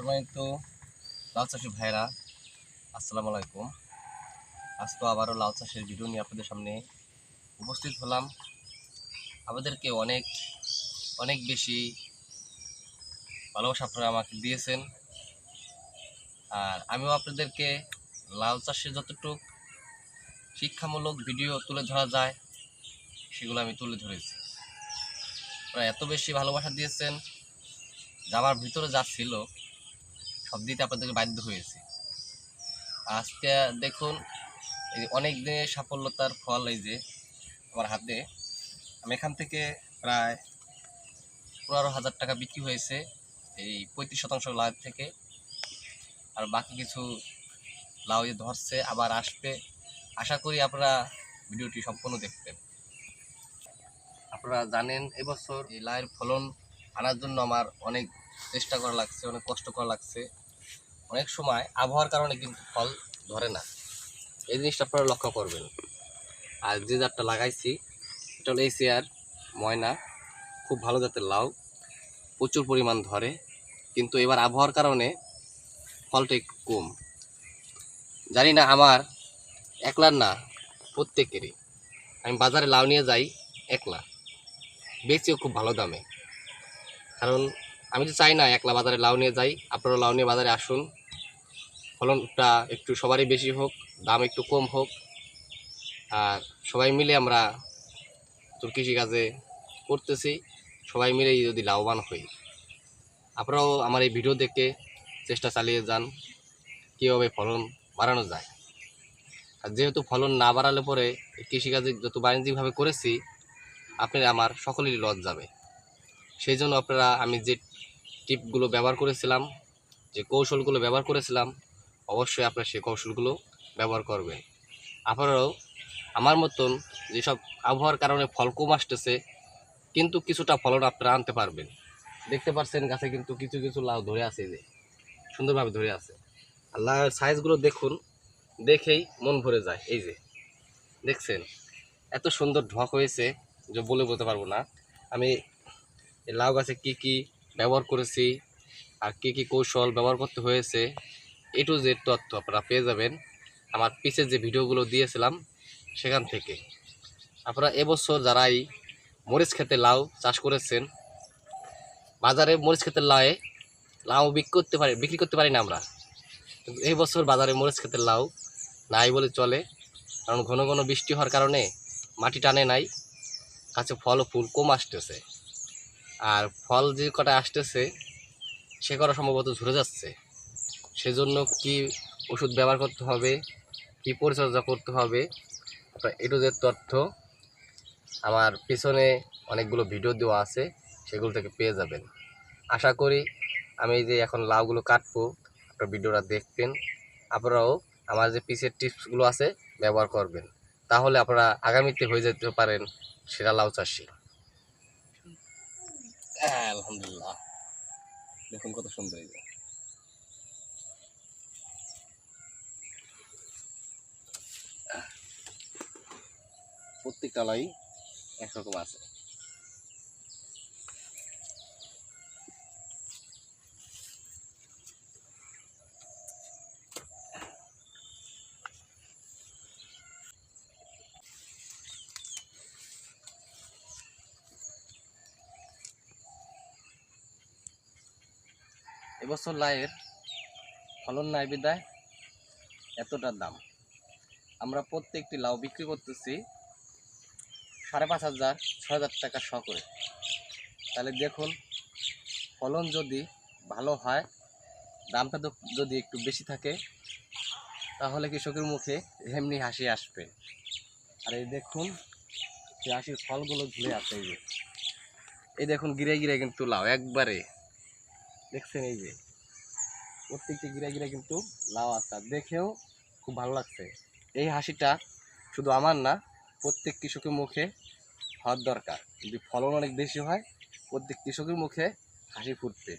সম্মানিত লাউ চাষি ভাইরা আসসালামু আলাইকুম। আজকে আবারও লাউ চাষের ভিডিও নিয়ে আপনাদের সামনে উপস্থিত হলাম। আমাদেরকে অনেক অনেক বেশি ভালোবাসা আপনারা আমাকে দিয়েছেন। আর আমিও আপনাদেরকে লাউ চাষের যতটুক শিক্ষামূলক ভিডিও তুলে ধরা যায়, সেগুলো আমি তুলে ধরেছি। আপনারা এত বেশি ভালোবাসা দিয়েছেন, যে আমার ভিতরে যা ছিল সব দিতে আপনাদেরকে বাধ্য হয়েছে। আজকে দেখুন, এই অনেক দিনের সাফল্যতার ফল এই যে আমার হাতে। আমি এখান থেকে প্রায় পনেরো হাজার টাকা বিক্রি হয়েছে এই পঁয়ত্রিশ শতাংশ লাভ থেকে। আর বাকি কিছু লাউ যে ধরছে, আবার আসবে। আশা করি আপনারা ভিডিওটি সম্পূর্ণ দেখবেন। আপনারা জানেন, এবছর এই লাউয়ের ফলন আনার জন্য আমার অনেক চেষ্টা করা লাগছে, অনেক কষ্ট করা লাগছে। অনেক সময় আবহাওয়ার কারণে কিন্তু ফল ধরে না। এই জিনিসটা আপনারা লক্ষ্য করবেন। আর যে জাতটা লাগাইছি, এটা হলো এসিয়ার ময়না। খুব ভালো জাতের লাউ। প্রচুর পরিমাণ ধরে। কিন্তু এবার আবহাওয়ার কারণে ফলটা একটু কম। জানি না আমার একলার না, প্রত্যেকেরই। আমি বাজারে লাউ নিয়ে যাই, একলা। বেচিও খুব ভালো দামে। কারণ আমি তো চাই না একলা বাজারে লাউ নিয়ে যাই। আপনারা লাউ নিয়ে বাজারে আসুন। ফলনটা একটু সবারই বেশি হোক, দাম একটু কম হোক। আর সবাই মিলে আমরা তোর কৃষিকাজে করতেছি, সবাই মিলে যদি লাভবান হই। আপনারাও আমার এই ভিডিও দেখে চেষ্টা চালিয়ে যান, কীভাবে ফলন বাড়ানো যায়। আর যেহেতু ফলন না বাড়ালে পরে কৃষিকাজে যত বাণিজ্যিকভাবে করেছি, আপনার আমার সকলেরই লস যাবে। সেই জন্য আপনারা আমি যে টিপগুলো ব্যবহার করেছিলাম, যে কৌশলগুলো ব্যবহার করেছিলাম অবশ্যই আপনারা সেই কৌশলগুলো ব্যবহার করবেন। আপনারাও আমার মতন যেসব আবহাওয়ার কারণে ফল কম আসতেছে, কিন্তু কিছুটা ফলন আপনারা আনতে পারবেন। দেখতে পাচ্ছেন গাছে কিন্তু কিছু কিছু লাউ ধরে আছে যে, সুন্দরভাবে ধরে আছে। আর লাউয়ের সাইজগুলো দেখুন, দেখেই মন ভরে যায়। এই যে, দেখছেন? এত সুন্দর ঢক হয়েছে যে বলে বলতে পারব না। আমি লাউ গাছে কি কি ব্যবহার করেছি, আর কি কি কৌশল ব্যবহার করতে হয়েছে এ টু জেড তথ্য আপনারা পেয়ে যাবেন আমার পিছের যে ভিডিওগুলো দিয়েছিলাম সেখান থেকে। আপনারা এবছর যারাই মরিচ খেতে লাউ চাষ করেছেন, বাজারে মরিচ খেতে লাউয়ে লাউ বিক্রি করতে পারি, বিক্রি করতে পারি না আমরা। কিন্তু এই বছর বাজারে মরিচ খেতে লাউ নাই বলে চলে। কারণ ঘন ঘন বৃষ্টি হওয়ার কারণে মাটি টানে নাই, কাছে ফল ও ফুল কম আসতেছে। আর ফল যে কটা আসতেছে, সে কটা সম্ভবত ঝরে যাচ্ছে। সেজন্য কি ওষুধ ব্যবহার করতে হবে, কি পরিচর্যা করতে হবে এটু যে তথ্য আমার পিছনে অনেকগুলো ভিডিও দেওয়া আছে, সেগুলো থেকে পেয়ে যাবেন। আশা করি আমি যে এখন লাউগুলো কাটবো, আপনার ভিডিওটা দেখবেন, আপনারাও আমার যে পিসের টিপসগুলো আছে ব্যবহার করবেন। তাহলে আপনারা আগামীতে হয়ে যেতে পারেন সেরা লাউ চাষি। আলহামদুলিল্লাহ। দেখুন কত সুন্দর প্রত্যেকটা লাই একরকম আছে। এবছর লাইয়ের ফলন নাই বিদায় এতটা দাম। আমরা প্রত্যেকটি লাউ বিক্রি করতেছি সাড়ে পাঁচ হাজার, ছয় হাজার টাকা শ করে। তাহলে দেখুন, ফলন যদি ভালো হয়, দামটা যদি একটু বেশি থাকে, তাহলে কৃষকের মুখে এমনি হাসি আসবে। আর এই দেখুন এই হাসির ফলগুলো ঝুলে আছে এই যে। এই দেখুন, গিরে গিরে কিন্তু লাউ, একবারে। দেখছেন এই যে, প্রত্যেকটি গিরে গিরা কিন্তু লাউ আছে। দেখেও খুব ভালো লাগছে। এই হাসিটা শুধু আমার না, প্রত্যেক কৃষকের মুখে হওয়ার দরকার। যদি ফলন অনেক বেশি হয় প্রত্যেক কৃষকের মুখে হাসি ফুটবে।